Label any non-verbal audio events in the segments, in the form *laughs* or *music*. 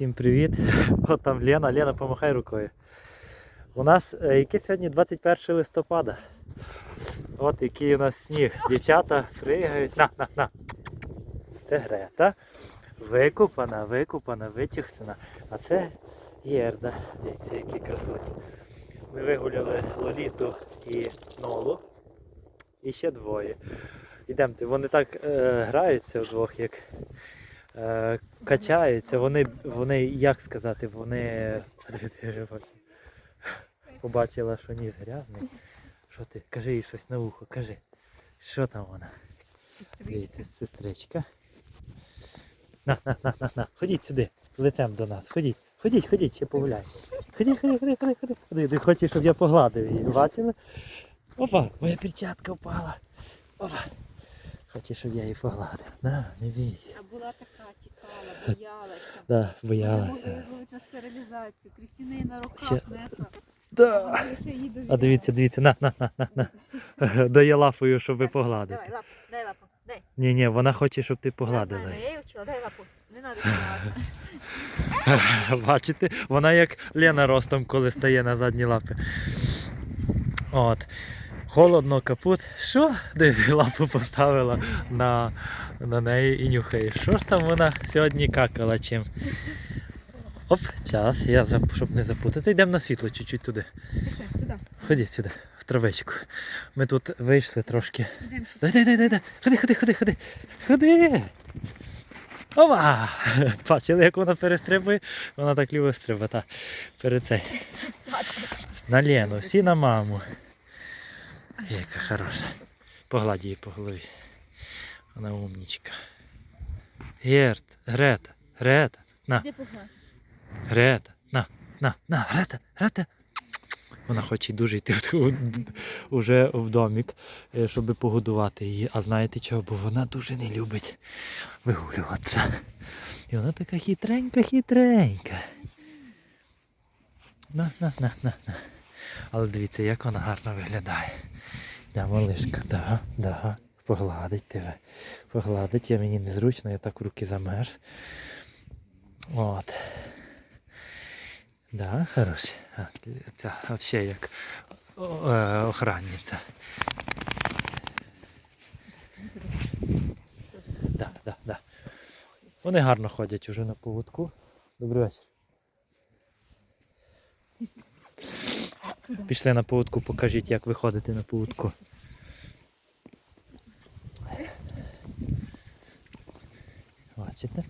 Всім привіт. *laughs* От там Лена, Лена, помахай рукою. У нас е, яке сьогодні 21 листопада. От який у нас сніг. Дівчата пригають. На, на, на. Це Грета. Викупана, викупана, витягцена. А це Єрда. Дивіться, які красуні. Ми вигуляли Лоліту і Нолу. І ще двоє. Ідемте, вони так е, граються вдвох, як качаються. Вони, вони, як сказати, вони побачила, що ніс грязний. Що ти? Кажи їй щось на вухо, кажи. Що там вона? Дивіться, сестричка. На, на, на, на, на. Ходіть сюди, лицем до нас. Ходіть, ходіть, ходіть, ще погуляй. Ходіть, ходіть, ходіть, ходіть, ходіть. Ходи, Ти хочеш, щоб я погладив її. Бачили? Опа, моя перчатка впала. Опа. Хочеш, щоб я її погладив. На, не бійся. А була така, тікала, боялася. Да, боялася. могли зловити на стерилізацію. Крістіна її на Ще- несла. Да. А дивіться, дивіться, на, на, на, на, на. *laughs* Дає лапою, щоб ви Давай, погладити. Давай, лапу, дай лапу, дай. Ні, ні, вона хоче, щоб ти Я погладила. знаю, я її вчила, дай лапу. Не треба тікати. *laughs* Бачите, вона як Лена ростом, коли стає на задні лапи. От. Холодно, капут. Що? Де лапу поставила на, на неї і нюхає. Що ж там вона сьогодні какала чим? Оп, час, я зап- щоб не запутатися. Йдемо на світло чуть-чуть туди. Пішли, туди. Ходіть сюди, в травичку. Ми тут вийшли трошки. Дай, дай, дай, дай. Ходи, ходи, ходи, ходи. Ходи. Ова! *laughs* Бачили, як вона перестрибує? Вона так любить стрибати. Перед цей. На Лену, всі на маму. Яка хороша. Погладь її по голові. Вона умнічка. Герт, Грета, Грета, на? Грета, на, на, на, Грета, Грета. Вона хоче дуже йти в ту- уже в домик, е, щоб погодувати її. А знаєте чого? Бо вона дуже не любить вигулюватися. І вона така хитренька, хитренька. На, на, на, на, на. Але дивіться, як вона гарно виглядає. Да, малишка, да, да. Погладить тебе. Погладить, я мені незручно, я так руки замерз. От. Да. А, ця взагалі як е, охранниця. Да, да, да. Вони гарно ходять уже на поводку. Добрий вечір. Пішли на поводку, покажіть, як ви ходите на поводку. Бачите?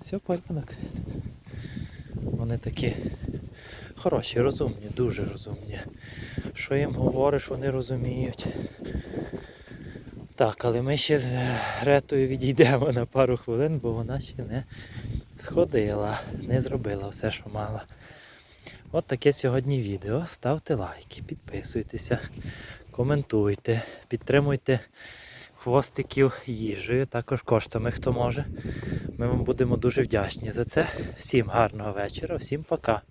Все, порядок. Вони такі хороші, розумні, дуже розумні. Що їм говориш, вони розуміють. Так, але ми ще з Гретою відійдемо на пару хвилин, бо вона ще не сходила, не зробила все, що мала. От таке сьогодні відео. Ставте лайки, підписуйтеся, коментуйте, підтримуйте хвостиків їжею, також коштами, хто може. Ми вам будемо дуже вдячні за це. Всім гарного вечора, всім пока.